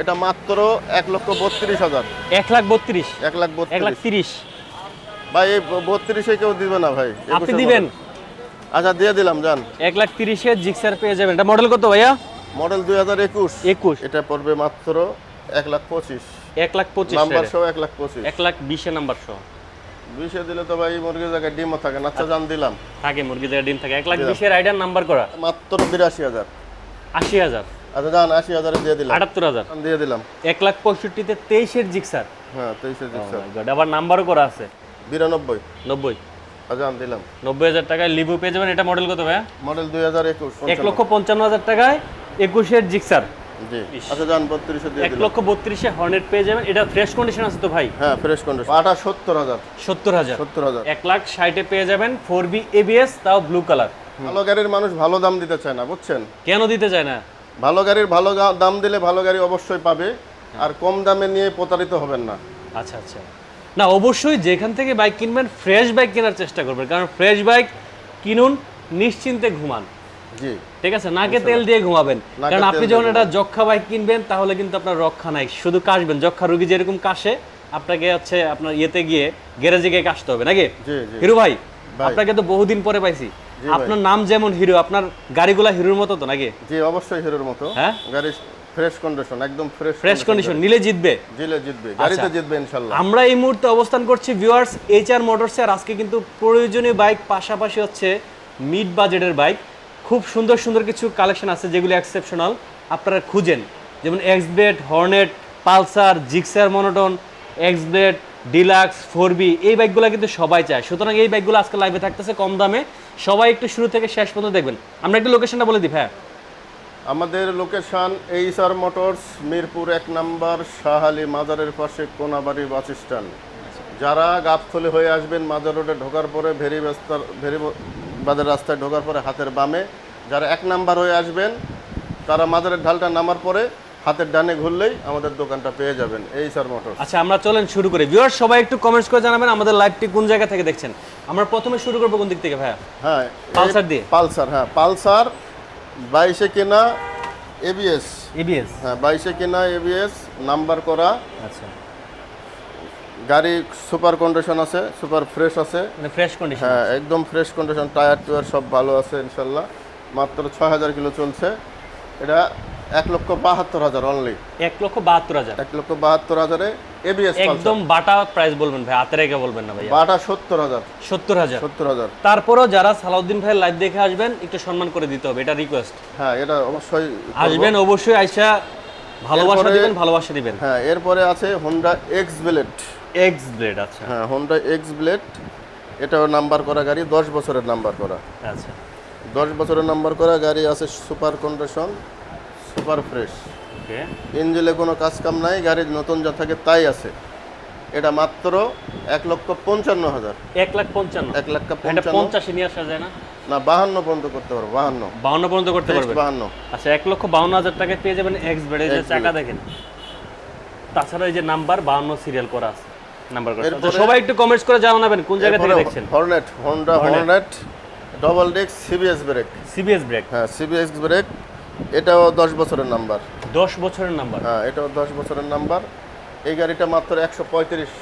এটা মাত্র এক লক্ষ বত্রিশ হাজার। এক লাখ বত্রিশ। এক লাখ এক লাখ তিরিশ। ভাই এই বত্রিশে কেউ দিবে না ভাই। আপনি দিবেন। আচ্ছা দিয়ে দিলাম যান। এক লাখ তিরিশে জিক্সার পেয়ে যাবেন। এটা মডেল কত ভাইয়া? মডেল দুই হাজার একুশ। একুশ। এটা পড়বে মাত্র এক লাখ পঁচিশ। এক লাখ পঁচিশ নাম্বার সহ এক লাখ পঁচিশ। এক লাখ বিশে নাম্বার সহ বিশে দিলে তো ভাই মুরগির জায়গায় ডিমও থাকে না। আচ্ছা জান দিলাম। থাকে মুরগি জায়গায় ডিম থাকে। এক লাখ বিশের আইডার নাম্বার করা। মাত্র বিরাশি হাজার। আশি হাজার। আচ্ছা আশি হাজারে দিয়ে দিলাম। আটাত্তর হাজার। দিয়ে দিলাম। এক লাখ পঁয়ষট্টিতে তেইশের জিক্সার হ্যাঁ তেইশে দিচ্ছে আবার নাম্বারও করা আছে। বিরানব্বই। নব্বই। আচ্ছা দিলাম। নব্বই হাজার টাকায় লিভু পেয়ে যাবেন এটা মডেল কত ভাইয়া? মডেল দুই হাজার একুশ এক লক্ষ পঞ্চান্ন হাজার টাকায় একুশের জিক্সার আচ্ছা যান বত্রিশে দিয়ে এক লক্ষ বত্রিশে হর্নেট পেয়ে যাবেন। এটা ফ্রেশ কন্ডিশন আছে তো ভাই? হ্যাঁ ফ্রেশ কন্ডিশন আটা সত্তর হাজার। সত্তর হাজার। সত্তর হাজার। এক লাখ ষাটে পেয়ে যাবেন ফোর বি এবিএস তাও ব্লু কালার ভালো গাড়ির মানুষ ভালো দাম দিতে চায় না বুঝছেন? কেন দিতে চায় না? ভালো গাড়ির ভালো দাম দিলে ভালো গাড়ি অবশ্যই পাবে। আর কম দামে নিয়ে প্রতারিত হবেন না। আচ্ছা আচ্ছা। না অবশ্যই যেখান থেকে বাইক কিনবেন ফ্রেশ বাইক কেনার চেষ্টা করবেন। কারণ ফ্রেশ বাইক কিনুন নিশ্চিন্তে ঘুমান। জি। ঠিক আছে? নাকে তেল দিয়ে ঘুমাবেন। কারণ আপনি যখন একটা যক্ষা বাইক কিনবেন তাহলে কিন্তু আপনার রক্ষা নাই। শুধু কাশবেন। যক্ষা রুগী যেরকম কাশে আপনাকে হচ্ছে আপনার ইয়েতে গিয়ে গ্যারেজে গিয়ে কাশতে হবে নাকি? হিরো ভাই। আপনাকে তো বহুদিন পরে পাইছি। আপনার নাম যেমন হিরো আপনার গাড়িগুলা হিরোর মতো তো নাকি? জি অবশ্যই হিরোর মতো। হ্যাঁ? গাড়ি ফ্রেশ কন্ডিশন একদম ফ্রেশ ফ্রেশ কন্ডিশন নিলে জিতবে। জিলে জিতবে গাড়িতে জিতবে ইনশাল্লাহ। আমরা এই মুহূর্তে অবস্থান করছি ভিউয়ার্স এইচ আর মোটরসে আর আজকে কিন্তু প্রয়োজনীয় বাইক পাশাপাশি হচ্ছে মিড বাজেটের বাইক খুব সুন্দর সুন্দর কিছু কালেকশন আছে যেগুলো এক্সেপশনাল আপনারা খুঁজেন। যেমন X blade Hornet Pulsar Gixxer monotone X blade deluxe four B এই বাইকগুলো কিন্তু সবাই চায়। সুতরাং এই বাইকগুলো আজকে লাইভে থাকতেছে কম দামে। সবাই একটু শুরু থেকে শেষ পর্যন্ত দেখবেন। আমরা একটু লোকেশনটা বলে দিই হ্যাঁ আমাদের লোকেশন এইচআর মোটরস মিরপুর এক নাম্বার শাহালি মাজারের পাশে কোনাবাড়ি বাস স্ট্যান্ড। যারা গাবথলি হয়ে আসবেন মাজার রোডে ঢোকার পরে, ভেরি রাস্তার ভেরি বাজার রাস্তায় ঢোকার পরে হাতের বামে, যারা এক নাম্বার হয়ে আসবেন, তারা মাজারের ঢালটা নামার পরে হাতের ডানে ঘুরলেই আমাদের দোকানটা পেয়ে যাবেন। এইচআর মোটর আচ্ছা আমরা চলেন শুরু করি। ভিউয়ার্স সবাই একটু কমেন্টস করে জানাবেন আমাদের লাইভটি কোন জায়গা থেকে দেখছেন? আমরা প্রথমে শুরু করব কোন দিক থেকে ভাইয়া? হ্যাঁ পালসার দিয়ে? পালসার হ্যাঁ পালসার বাইশে কেনা এবিএস এবিএস হ্যাঁ বাইশে কেনা এবিএস নাম্বার করা। আচ্ছা। গাড়ি সুপার কন্ডিশন আছে সুপার ফ্রেশ আছে। মানে ফ্রেশ কন্ডিশন হ্যাঁ একদম ফ্রেশ কন্ডিশন টায়ার টুয়ার সব ভালো আছে ইনশাল্লাহ। মাত্র ছয় হাজার কিলো চলছে। এটা এক লক্ষ বাহাত্তর হাজার অনলি এক লক্ষ বাহাত্তর হাজার। এক লক্ষ বাহাত্তর হাজারে এবিএস একদম বাটা প্রাইস বলবেন ভাই হাতে রেখে বলবেন না ভাই বাটা সত্তর হাজার। সত্তর হাজার। সত্তর হাজার। তারপরও যারা সালাউদ্দিন ভাইয়ের লাইভ দেখে আসবেন একটু সম্মান করে দিতে হবে এটা রিকোয়েস্ট হ্যাঁ এটা অবশ্যই আসবেন অবশ্যই আইসা ভালোবাসা দিবেন ভালোবাসা দিবেন। হ্যাঁ এরপরে আছে Honda X blade X blade আচ্ছা। হ্যাঁ হোন্ডা এক্স ব্লেড এটাও নাম্বার করা গাড়ি দশ বছরের নাম্বার করা। আচ্ছা। দশ বছরের নাম্বার করা গাড়ি আছে super condition super fresh. Okay. ইঞ্জিনে কোনো কাজ কাম নাই গাড়ির নতুন যা থাকে তাই আছে। এটা মাত্র এক লক্ষ পঞ্চান্ন হাজার। এক লাখ পঞ্চান্ন। এক লাখ পঞ্চাশে নিয়ে আসা যায় না? না বাহান্ন পর্যন্ত করতে পারব বাহান্ন। বাউন্ন পর্যন্ত করতে পারবেন? বাহান্ন। আচ্ছা এক লক্ষ বাউন্ন হাজার টাকায় পেয়ে যাবেন এক্স ব্লেড যে চাকা দেখেন। তাছাড়া এই যে নাম্বার বাউন্ন সিরিয়াল করা আছে। নাম্বার করা সবাই একটু কমেন্টস করে জানাবেন কোন জায়গা থেকে দেখছেন? Hornet Honda Hornet double disc CBS brake CBS brake হ্যাঁ সিবিএস ব্রেক এটাও দশ বছরের নাম্বার। দশ বছরের নাম্বার? হ্যাঁ এটাও দশ বছরের নাম্বার। এই গাড়িটা মাত্র একশো পঁয়ত্রিশ।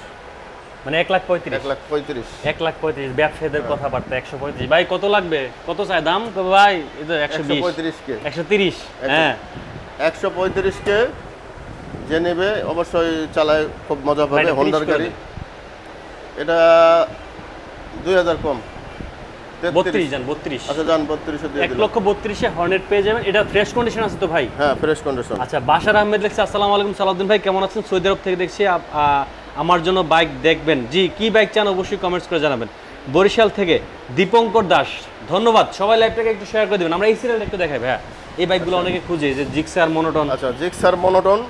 মানে এক লাখ পঁয়ত্রিশ? এক লাখ পঁয়ত্রিশ। এক লাখ পঁয়ত্রিশ ব্যবসায়ীদের কথাবার্তা একশো পঁয়ত্রিশ। ভাই কত লাগবে? কত চাই? দাম? ভাই? তো একশো বিশ। পঁয়ত্রিশকে একশো তিরিশ। হ্যাঁ। একশো পঁয়ত্রিশকে যে নেবে অবশ্যই চালায় খুব মজা পাবে। হোন্ডার গাড়ি। এটা দুই হাজার কম। বত্রিশ যান বত্রিশ। আচ্ছা যান বত্রিশে দিয়ে এক লক্ষ বত্রিশে হর্নেট পেয়ে যাবেন। এটা ফ্রেশ কন্ডিশন আছে তো ভাই? হ্যাঁ ফ্রেশ কন্ডিশন আচ্ছা বাশার আহমেদ লিখছে আসসালামু আলাইকুম সালাউদ্দিন ভাই কেমন আছেন? সৌদি আরব থেকে দেখছি আমার জন্য বাইক দেখবেন। জি কি বাইক চান অবশ্যই কমেন্টস করে জানাবেন। বরিশাল থেকে দীপঙ্কর দাস ধন্যবাদ সবাই লাইভটাকে একটু শেয়ার করে দেবেন। আমরা এই সিরিয়াল একটু দেখাই ভাইয়া এই বাইকগুলো অনেকে খুঁজে যে জিক্সার মনোটন আচ্ছা জিক্সার মনোটন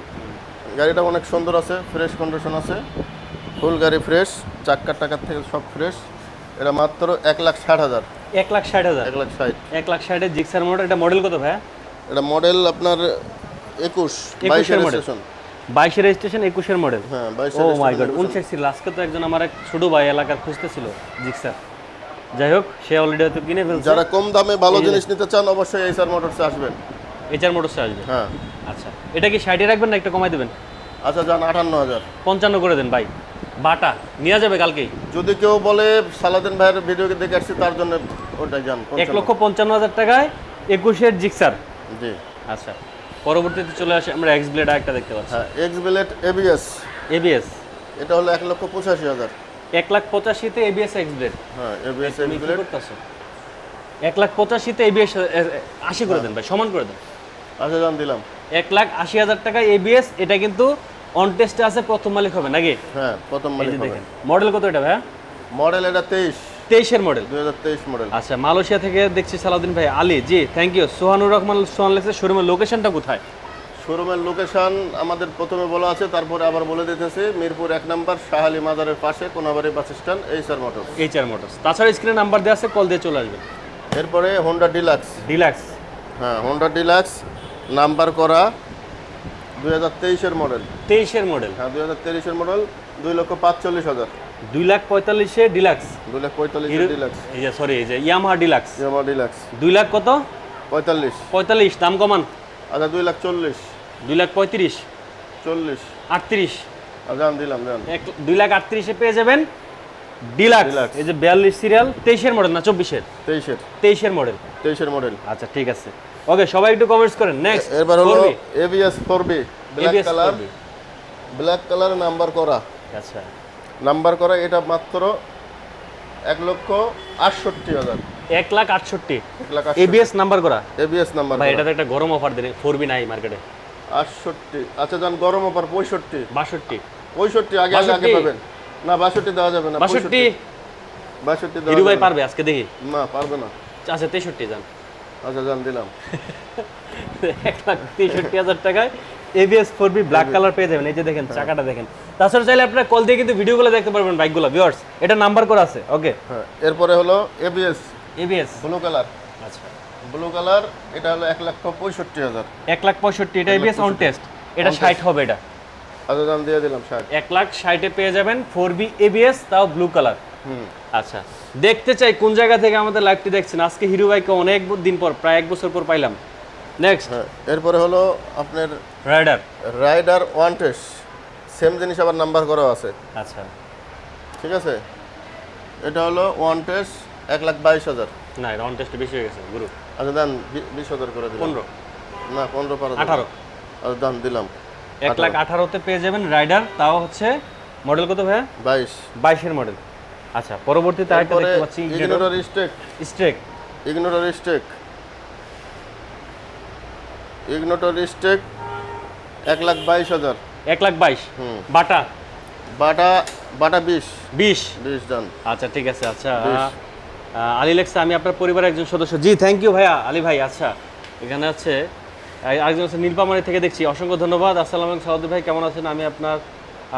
গাড়িটা অনেক সুন্দর আছে ফ্রেশ কন্ডিশন আছে। ফুল গাড়ি ফ্রেশ চাক্কার টাকার থেকে সব ফ্রেশ এটা মাত্র এক লাখ ষাট হাজার। এক লাখ ষাট হাজার? এক লাখ ষাট। এক লাখ ষাটের জিক্সার মডেল এটা মডেল কত ভাইয়া? এটা মডেল আপনার একুশ বাইশের। স্টেশন বাইশের রেজিস্ট্রেশন একুশের মডেল হ্যাঁ ও মাই গড। উনষাট ছিল আজকে তো একজন আমার এক ছোট ভাই এলাকার খুঁজতেছিল জিক্সার। যাই হোক সে অলরেডি হয়তো কিনে ফেলছে। যারা কম দামে ভালো জিনিস নিতে চান অবশ্যই এইচআর মোটরসে আসবেন। এইচআর মোটরসে আসবে? হ্যাঁ। আচ্ছা এটা কি সাইডে রাখবেন না একটু কমাই দেবেন? আচ্ছা যান আটান্ন হাজার। পঞ্চান্ন করে দেন ভাই। বাটা নেওয়া যাবে কালকেই। যদি কেউ বলে সালাদিন ভাইয়ের ভিডিও দেখে আসছি তার জন্য ওটাই যান এক লক্ষ পঞ্চান্ন হাজার টাকায় একুশের জিক্সার। জি। আচ্ছা পরবর্তীতে চলে আসে আমরা এক্স ব্লেড একটা দেখতে পাচ্ছি। হ্যাঁ এক্স বিলেট এবিএস এবিএস এটা হলো এক লক্ষ পঁচাশি হাজার। এক লাখ পঁচাশিতে এবিএস এক্স ব্লেড হ্যাঁ এবিএস এক্স বিলেট করতেছো? এক লাখ পঁচাশিতে এবিএস আশি করে দেন ভাই সমান করে দেন। আচ্ছা যান দিলাম। এক লাখ আশি হাজার টাকা এবিএস এটা কিন্তু অন টেস্টে আছে প্রথম মালিক হবে নাকি? হ্যাঁ প্রথম মালিক দেখেন মডেল কত এটা ভাই মডেল এটা তেইশ। তেইশের মডেল দুই হাজার তেইশ মডেল আচ্ছা মালয়েশিয়া থেকে দেখছি সালাউদ্দিন ভাই আলী জি থ্যাংক ইউ সোহানুর রহমান সোহান লেক্সের শোরুমের লোকেশনটা কোথায়? শোরুমের লোকেশন আমাদের প্রথমে বলা আছে তারপরে আবার বলে দিতেছি মিরপুর এক নম্বর শাহালি মাজারের পাশে Konabari bus stand H R motor H R motors তাছাড়া স্ক্রিনে নাম্বার দেওয়া আছে কল দিয়ে চলে আসবে এরপরে হোন্ডা ডিলাক্স ডিলাক্স হ্যাঁ হোন্ডা ডিলাক্স নাম্বার করা দুই হাজার তেইশের মডেল। তেইশের মডেল। হ্যাঁ দুই হাজার তেইশের মডেল দুই লক্ষ পাঁচচল্লিশ হাজার। দুই লাখ পঁয়তাল্লিশে ডিলাক্স। দুই লাখ পঁয়তাল্লিশের ডিলাক্স। এই যে সরি এই যে ইয়ামাহা ডিলাক্স। ইয়ামা ডিলাক্স। দুই লাখ কত? পঁয়তাল্লিশ। পঁয়তাল্লিশ দাম কমান। আচ্ছা দুই লাখ চল্লিশ। দুই লাখ পঁয়ত্রিশ। চল্লিশ। আটত্রিশ। আচ্ছা জান দিলাম জান। এক দুই লাখ আটত্রিশে পেয়ে যাবেন ডিলাক্স। এই যে বিয়াল্লিশ সিরিয়াল তেইশের মডেল না চব্বিশের? তেইশের। তেইশের মডেল। তেইশের মডেল। আচ্ছা ঠিক আছে। ওকে সবাই একটু কমেন্টস করেন। নেক্সট এরপর হলো ABS four B black colour black colour number করা। আচ্ছা। নাম্বার করা এটা মাত্র এক লক্ষ আটষট্টি হাজার। এক লাখ আটষট্টি। এবিএস নাম্বার করা? এবিএস নাম্বার ভাই এটাতে একটা গরম অফার দিন ফোর বি নাই মার্কেটে আটষট্টি। আচ্ছা যান গরম অফার পঁয়ষট্টি। বাষট্টি। পঁয়ষট্টি আগে আগে আগে পাবেন। না বাষট্টি দেওয়া যাবে না বাষট্টি। বাষট্টি দেওয়া ভাই পারবে আজকে দেখি। না পারবে না। আচ্ছা তেষট্টি যান। আচ্ছা দিলাম। এক লাখ তেষট্টি হাজার টাকায় ABS four B black colour পেয়ে যাবেন। এই যে দেখেন চাকাটা দেখেন। তাছাড়া চাইলে আপনারা কল দিয়ে কিন্তু ভিডিওগুলো দেখতে পারবেন বাইকগুলো ভিউয়ার্স এটা নাম্বার করা আছে। ওকে হ্যাঁ এরপরে হলো এবিএস এবিএস ব্লু কালার আচ্ছা। ব্লু কালার এটা হলো এক লক্ষ পঁয়ষট্টি হাজার। এক লাখ পঁয়ষট্টি এটা এবিএস অন টেস্ট এটা ষাট হবে এটা। আচ্ছা দাম দিয়ে দিলাম ষাট। এক লাখ ষাটে পেয়ে যাবেন ফোর বি এবিএস তাও ব্লু কালার আচ্ছা দেখতে চাই কোন জায়গা থেকে আমাদের লাইভটি দেখছেন। আজকে হিরো বাইককে অনেক দিন পর প্রায় এক বছর পর পাইলাম। নেক্সট হ্যাঁ এরপরে হলো আপনার rider rider one test same জিনিস আবার নাম্বার করা আছে। আচ্ছা। ঠিক আছে? এটা হলো ওয়ান টেস্ট এক লাখ বাইশ হাজার। না এটা অন টেস্ট বেশি হয়ে গেছে গুরু। আচ্ছা দান বিশ হাজার করে দিলাম। পনেরো। না পনেরো পারো আঠারো। আচ্ছা দান দিলাম। এক লাখ আঠারোতে পেয়ে যাবেন রাইডার তাও হচ্ছে মডেল কত ভাইয়া? বাইশ। বাইশের মডেল আচ্ছা পরবর্তীতে আরেকটা দেখতে পাচ্ছি ইগনোটর স্টেক স্ট্রেক ইগনোটর স্টেক ইগনোটর স্টেক এক লাখ বাইশ হাজার। এক লাখ বাইশ। হুম। বাটা? বাটা বাটা বিশ। বিশ? বিশ দান আচ্ছা ঠিক আছে আচ্ছা। বেশ। আহ, আলী লেক্সা আমি আপনার পরিবারের একজন সদস্য। জি থ্যাংক ইউ ভাইয়া আলী ভাই আচ্ছা। এখানে আছে আরেকজন আছে নীলপামারি থেকে দেখছি। অসংখ্য ধন্যবাদ। আসসালাম আলাইকুম সাউদি ভাই কেমন আছেন? আমি আপনার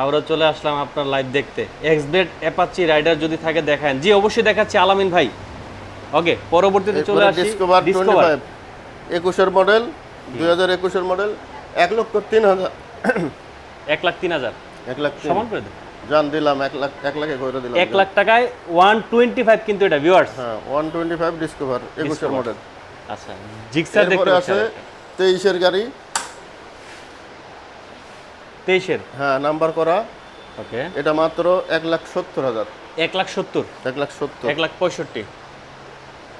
আমরা চলে আসলাম আপনার লাইভ দেখতে। এক্স বেড অ্যাপাচি রাইডার যদি থাকে দেখান। জি অবশ্যই দেখাচ্ছি আলামিন ভাই। ওকে পরবর্তীতে চলে আসি ডিসকভার ডিসকভার একুশের মডেল দুই হাজার একুশের মডেল এক লক্ষ তিন হাজার। এক লাখ তিন হাজার। এক লাখ সমান করে দেন। জান দিলাম এক লাখ এক লাখে করে দিলাম। এক লাখ টাকায় ওয়ান টোয়েন্টি ফাইভ কিন্তু এটা ভিউয়ার্স হ্যাঁ ওয়ান টোয়েন্টি ফাইভ ডিসকভার একুশের মডেল আচ্ছা জিক্সার দেখতে আছে তেইশের গাড়ি তেইশের? হ্যাঁ নাম্বার করা। ওকে। এটা মাত্র এক লাখ সত্তর হাজার। এক লাখ সত্তর? এক লাখ সত্তর। এক লাখ পঁয়ষট্টি।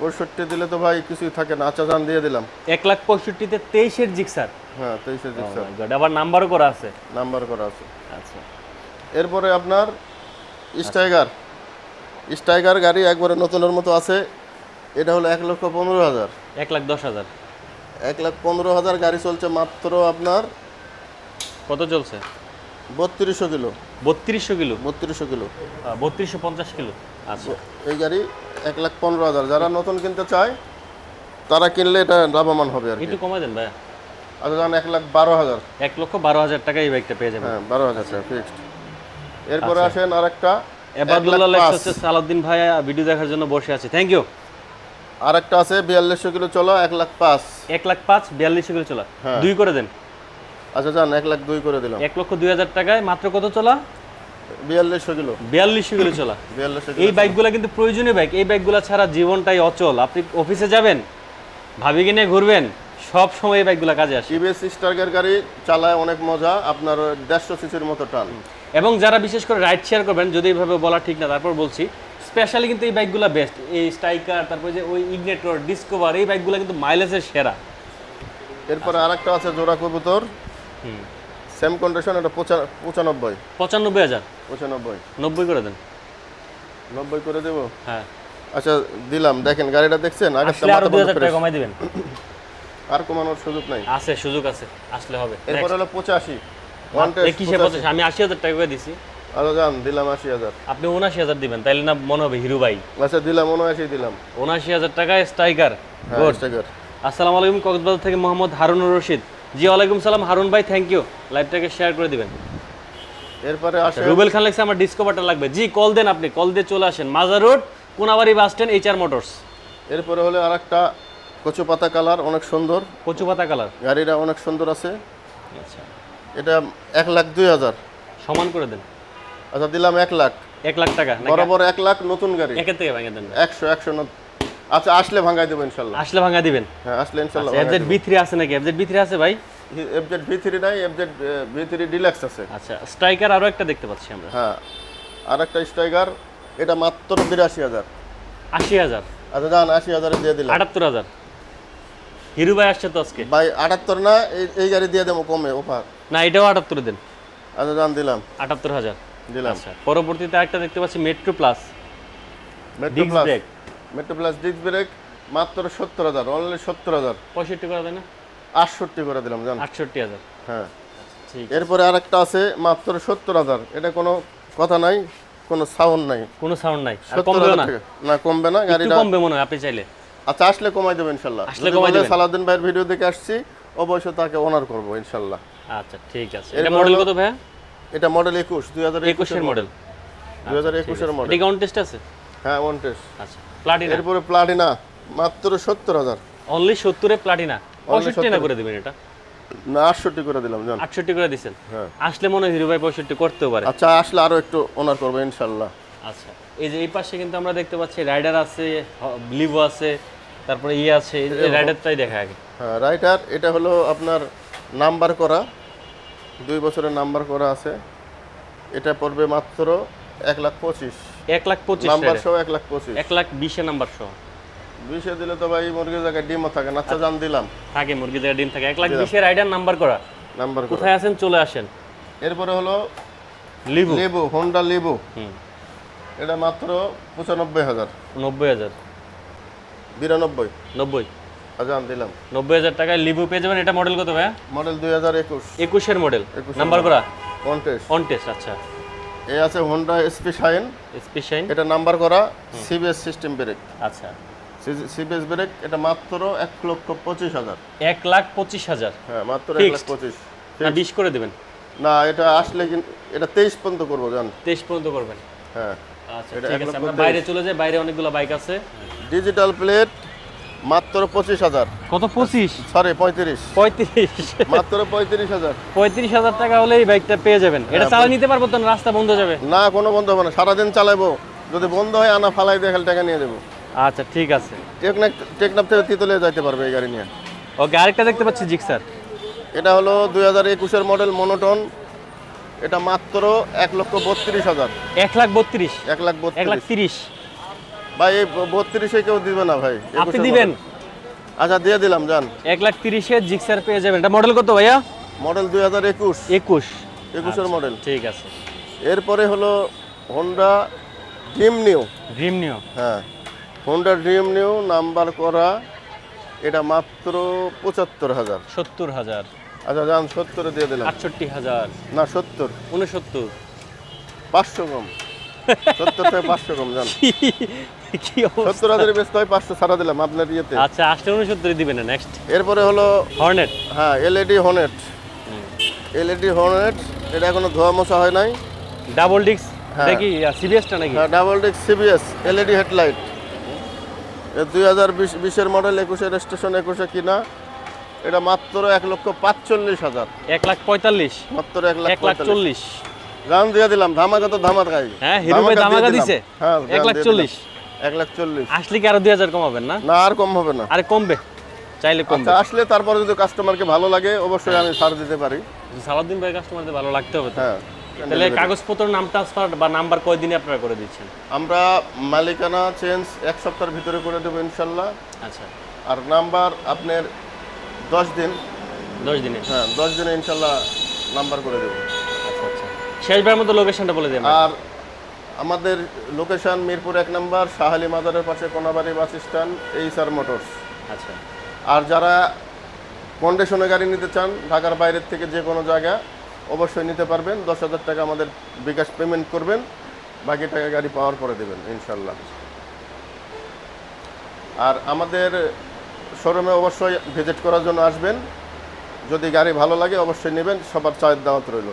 পঁয়ষট্টি দিলে তো ভাই কিছুই থাকে না আচ্ছা দিয়ে দিলাম। এক লাখ পঁয়ষট্টিতে তেইশের জিক্সার? হ্যাঁ তেইশের জিক্সার। আবার নাম্বারও করা আছে? নাম্বার করা আছে। আচ্ছা। এরপরে আপনার স্টাইগার। স্টাইগার গাড়ি একবারে নতুনের মতো আছে। এটা হলো এক লক্ষ পনেরো হাজার। এক লাখ দশ হাজার। এক লাখ পনেরো হাজার গাড়ি চলছে মাত্র আপনার কত চলছে? বত্রিশশো কিলো। বত্রিশশো কিলো? বত্রিশশো কিলো। বত্রিশশো পঞ্চাশ কিলো। আচ্ছা। এই গাড়ি এক লাখ পনেরো হাজার। যারা নতুন কিনতে চায় তারা কিনলে এটা লাভবান হবে আর একটু কমাই দেন ভাই আচ্ছা জান এক লাখ বারো হাজার। এক লক্ষ বারো হাজার টাকা এই বাইকটা পেয়ে যাবেন। হ্যাঁ বারো হাজার টাকা ফিক্সড এরপরে আসেন আরেকটা এবাদুল্লাহ এক লাখ হচ্ছে সালাউদ্দিন ভাই ভিডিও দেখার জন্য বসে আছে। থ্যাংক ইউ আর একটা আছে বিয়াল্লিশশো কিলো চলা এক লাখ পাঁচ। এক লাখ পাঁচ বিয়াল্লিশশো কিলো চলা। হ্যাঁ। দুই করে দেন। আচ্ছা যান এক লাখ দুই করে দিলাম। এক লক্ষ দুই হাজার টাকায় মাত্র কত চলা? বিয়াল্লিশশো কিলো। বিয়াল্লিশশো কিলো চলা। বিয়াল্লিশশো এই বাইকগুলো কিন্তু প্রয়োজনীয় বাইক। এই বাইকগুলো ছাড়া জীবনটাই অচল। আপনি অফিসে যাবেন ভাবি কিনে ঘুরবেন সব সময় এই বাইকগুলো কাজে আসে। টিভিএস স্টার্গের গাড়ি চালায় অনেক মজা আপনার দেড়শো সিসির মতো টান। এবং যারা বিশেষ করে রাইড শেয়ার করবেন যদি এইভাবে বলা ঠিক না তারপর বলছি স্পেশালি কিন্তু এই বাইকগুলো বেস্ট এই স্ট্রাইকার তারপর যে ওই ইগনেটর ডিসকভার এই বাইকগুলো কিন্তু মাইলেজের সেরা। এরপরে আরেকটা আছে জোড়া কবুতর। সেম কন্ডিশন এটা পঁচানব্বই। পঁচানব্বই হাজার। পঁচানব্বই। নব্বই করে দেন। নব্বই করে দেবো? হ্যাঁ। আচ্ছা দিলাম। দেখেন গাড়িটা দেখছেন? আরও দুই হাজার টাকা কমাই দিবেন। আর কমানোর সুযোগ নাই। আছে সুযোগ আছে। আসলে হবে। এরপর হলো পঁচাশি। কিসে পঁচাশি। আমি আশি হাজার টাকা করে দিছি। আচ্ছা যান দিলাম আশি হাজার। আপনি উনাশি হাজার দিবেন তাইলে না মনে হবে হিরু ভাই। আচ্ছা দিলাম উনআশি দিলাম। উনাশি হাজার টাকায় স্ট্রাইকার হ্যাঁ স্টার্গার আসসালামু আলাইকুম কক্সবাজার থেকে মোহাম্মদ হারুনুর রশিদ। জি ওয়ালাইকুম সালাম। হারুন ভাই থ্যাংক ইউ লাইভটাকে শেয়ার করে দিবেন। এরপরে আসে রুবেল খান লেগছে আমার ডিসকভারটা লাগবে। জি কল দেন আপনি কল দিয়ে চলে আসেন। Mazar road Konabari bus stand H R motors এরপরে হলো আরেকটা কচু পাতা কালার অনেক সুন্দর। কচু পাতা কালার। গাড়িটা অনেক সুন্দর আছে। আচ্ছা। এটা এক লাখ দুই হাজার। সমান করে দেন। আচ্ছা দিলাম এক লাখ। এক লাখ টাকা বরাবর এক লাখ নতুন গাড়ি। একের থেকে ভাঙে দেন। একশো একশো আচ্ছা আসলে ভাঙাই দেবো ইনশাল্লাহ। আসলে ভাঙা দিবেন? হ্যাঁ আসলে ইনশাল্লাহ এফজেড বি থ্রি আছে নাকি? এফজেড বি থ্রি আছে ভাই? এফজেড ভি থ্রি নাই এফজেড ভি থ্রি ডিলাক্স আছে। আচ্ছা স্ট্রাইকার আরও একটা দেখতে পাচ্ছি আমরা। হ্যাঁ আর একটা স্ট্রাইগার এটা মাত্র বিরাশি হাজার। আশি হাজার? আচ্ছা যান আশি হাজারে দিয়ে দিলাম। আটাত্তর হাজার? হিরু ভাই আসছে তো আজকে? ভাই আটাত্তর না এই গাড়ি দিয়ে দেবো কমে অফার না এটাও আটাত্তর দেন। আচ্ছা যান দিলাম। আটাত্তর হাজার। দিলাম। আচ্ছা পরবর্তীতে একটা দেখতে পাচ্ছি metro plus metro plus metro plus disc brake মাত্র সত্তর হাজার অনলি সত্তর হাজার। পঁয়ষট্টি করে দেয় না? আটষট্টি করে দিলাম জান। আটষট্টি হাজার। হ্যাঁ। এরপরে আরেকটা আছে মাত্র সত্তর হাজার। এটা কোনো কথা নাই কোনো সাউন্ড নাই। কোনো সাউন্ড নাই। হাজার না? না কমবে না গাড়িটা কমবে মনে হয় আপনি চাইলে। আচ্ছা আসলে কমাই দেবো ইনশাল্লাহ। আসলে কমাই বলে দেবেন। সালাউদ্দিন ভাইয়ের ভিডিও দেখে আসছি অবশ্যই তাকে অনার করব ইনশাল্লাহ। আচ্ছা ঠিক আছে। এটা মডেল কত ভাইয়া? এটা মডেল একুশ দুই হাজার একুশের মডেল দুই হাজার একুশের মডেল এটা কাউন্ট টেস্ট আছে? হ্যাঁ ওয়ান টেস্ট আচ্ছা। প্লাটিনা এরপরে প্লাটিনা মাত্র সত্তর হাজার। অনলি সত্তরে প্লাটিনা পঁয়ষট্টি না করে দিবেন এটা? না আটষট্টি করে দিলাম জান। আটষট্টি করে দিচ্ছেন হ্যাঁ। আসলে মনে হয় হিরো ভাই পঁয়ষট্টি করতেও পারে। আচ্ছা আসলে আরও একটু ওনার করব ইনশাল্লাহ। আচ্ছা এই যে এই পাশে কিন্তু আমরা দেখতে পাচ্ছি রাইডার আছে লিভো আছে তারপরে ইয়ে আছে এই রাইডারটাই দেখা আগে। হ্যাঁ রাইডার এটা হলো আপনার নাম্বার করা দুই বছরের নাম্বার করা আছে। এটা পড়বে মাত্র এক লাখ পঁচিশ। এক লাখ পঁচিশ নাম্বার সহ এক লাখ পঁচিশ। এক লাখ বিশে নাম্বার সহ। বিশে দিলে তো ভাই মুরগির জায়গায় ডিমও থাকে না আচ্ছা জান দিলাম। থাকে জায়গায় ডিম থাকে। এক লাখ বিশে রাইডার নাম্বার করা। নাম্বার কোথায় আছেন? চলে আসেন। এরপরে হলো লেবু। হোন্ডা লেবু। হুম। এটা মাত্র পঁচানব্বই হাজার। নব্বই হাজার। বিরানব্বই। নব্বই। আজান দিলাম। নব্বই হাজার টাকায় পেয়ে যাবেন। এটা মডেল কত ভাইয়া? মডেল দুই হাজার একুশ। একুশের মডেল 21 নাম্বার করা? কন্টেস্ট আচ্ছা। এ আছে হোন্ডা এসপি শাইন স্পেশাইন এটা নাম্বার করা সিবিএস সিস্টেম ব্রেক আচ্ছা। সিবিএস ব্রেক এটা মাত্র এক লক্ষ পঁচিশ হাজার। এক লাখ পঁচিশ হাজার? হ্যাঁ মাত্র এক লাখ? পঁচিশ। বিশ করে দেবেন? না এটা আসলে এটা তেইশ পর্যন্ত করব জান। তেইশ পর্যন্ত করবেন? হ্যাঁ। আচ্ছা এটা ঠিক আছে আমরা বাইরে চলে যাই বাইরে অনেকগুলো বাইক আছে। ডিজিটাল প্লেট মাত্র পঁচিশ হাজার। কত পঁচিশ? সরি পঁয়ত্রিশ। পঁয়ত্রিশ। মাত্র পঁয়ত্রিশ হাজার। পঁয়ত্রিশ হাজার টাকা হলে এই বাইকটা পেয়ে যাবেন। এটা চালা নিতে পারব তো রাস্তা বন্ধ হয়ে যাবে? না কোনো বন্ধ হবে না। সারাদিন চালাবো যদি বন্ধ হয় আনা ফালাই দিয়ে খালি টাকা নিয়ে দেবো আচ্ছা ঠিক আছে। টেকনাফ টেকনাফ থেকে তিতলে যাইতে পারবে এই গাড়ি নিয়ে। ওকে আরেকটা দেখতে পাচ্ছি জিক্সার। এটা হলো দুই হাজার একুশের মডেল মনোটন। এটা মাত্র এক লক্ষ বত্রিশ হাজার। এক লাখ বত্রিশ। এক লাখ এক লাখ তিরিশ। ভাই এই বত্রিশে কেউ দিবে না ভাই আপনি 21 দিবেন? আচ্ছা দিয়ে দিলাম যান। এক লাখ তিরিশে জিক্সার পেয়ে যাবেন। এটা মডেল কত ভাইয়া? মডেল দুই হাজার একুশ। একুশ। একুশের মডেল ঠিক আছে। এরপরে হলো Honda Dream new Dream new হ্যাঁ। হোন্ডা ড্রিম নিউ নাম্বার করা এটা মাত্র পঁচাত্তর হাজার। সত্তর হাজার। আচ্ছা যান সত্তরে দিয়ে দিলাম। আটষট্টি হাজার। না সত্তর। উনসত্তর। পাঁচশো কম। সত্তর থেকে পাঁচশো কম যান কি সত্তর হাজার ব্যস্ত পাঁচশো ছাড়া দিলাম আপনার ইয়েতে। আচ্ছা উনসত্তরে দিবেন না নেক্সট এরপরে হলো হর্নেট হ্যাঁ এলইডি হনেট এলইডি হনেট এটা এখনও ধোয়া মোছা হয় নাই। ডাবল ডিক্স হ্যাঁ। দেখি সিবিএসটা নাকি? হ্যাঁ double disc CBS LED headlight দুই হাজার বিশ বিশের মডেল একুশে রেজিস্ট্রেশন একুশে কিনা এটা মাত্র এক লক্ষ পাঁচচল্লিশ হাজার। এক লাখ পঁয়তাল্লিশ। মাত্র এক লাখ এক লাখ চল্লিশ। গান দিয়ে দিলাম ধামাকা তো ধামাক খাই। হ্যাঁ, হিরো ভাই ধামাকা দিছে? হ্যাঁ এক গান লাখ দিয়ে চল্লিশ? দিলাম। এক লাখ চল্লিশ। আসলে কি আরও দুই হাজার কমাবেন না? না আর কম হবে না। আরে কমবে চাইলে কম আচ্ছা আসলে তারপরে যদি কাস্টমারকে ভালো লাগে অবশ্যই আমি ছাড় দিতে পারি। সালাউদ্দিন ভাই কাস্টমারদের ভালো লাগতে হবে হ্যাঁ তাহলে কাগজপত্র নাম ট্রান্সফার বা নাম্বার কয়দিনে আপনারা করে দিচ্ছেন? আমরা মালিকানা চেঞ্জ এক সপ্তাহের ভিতরে করে দেবো ইনশাল্লাহ। আচ্ছা। আর নাম্বার আপনার দশ দিন। দশ দিনে? হ্যাঁ দশ দিনে ইনশাল্লাহ নাম্বার করে দেবো। আচ্ছা আচ্ছা শেষবার মতো লোকেশনটা বলে দেন। আর আমাদের লোকেশন মিরপুর এক নম্বর শাহালি মাজারের পাশে Konabari bus stand HR motors. আচ্ছা। আর যারা কন্ডিশনে গাড়ি নিতে চান ঢাকার বাইরের থেকে যে কোনো জায়গা অবশ্যই নিতে পারবেন। দশ হাজার টাকা আমাদের বিকাশ পেমেন্ট করবেন। বাকি টাকা গাড়ি পাওয়ার পরে দেবেন ইনশাল্লাহ। আর আমাদের শোরুমে অবশ্যই ভিজিট করার জন্য আসবেন। যদি গাড়ি ভালো লাগে অবশ্যই নেবেন। সবার চায়ের দাওয়াত রইল।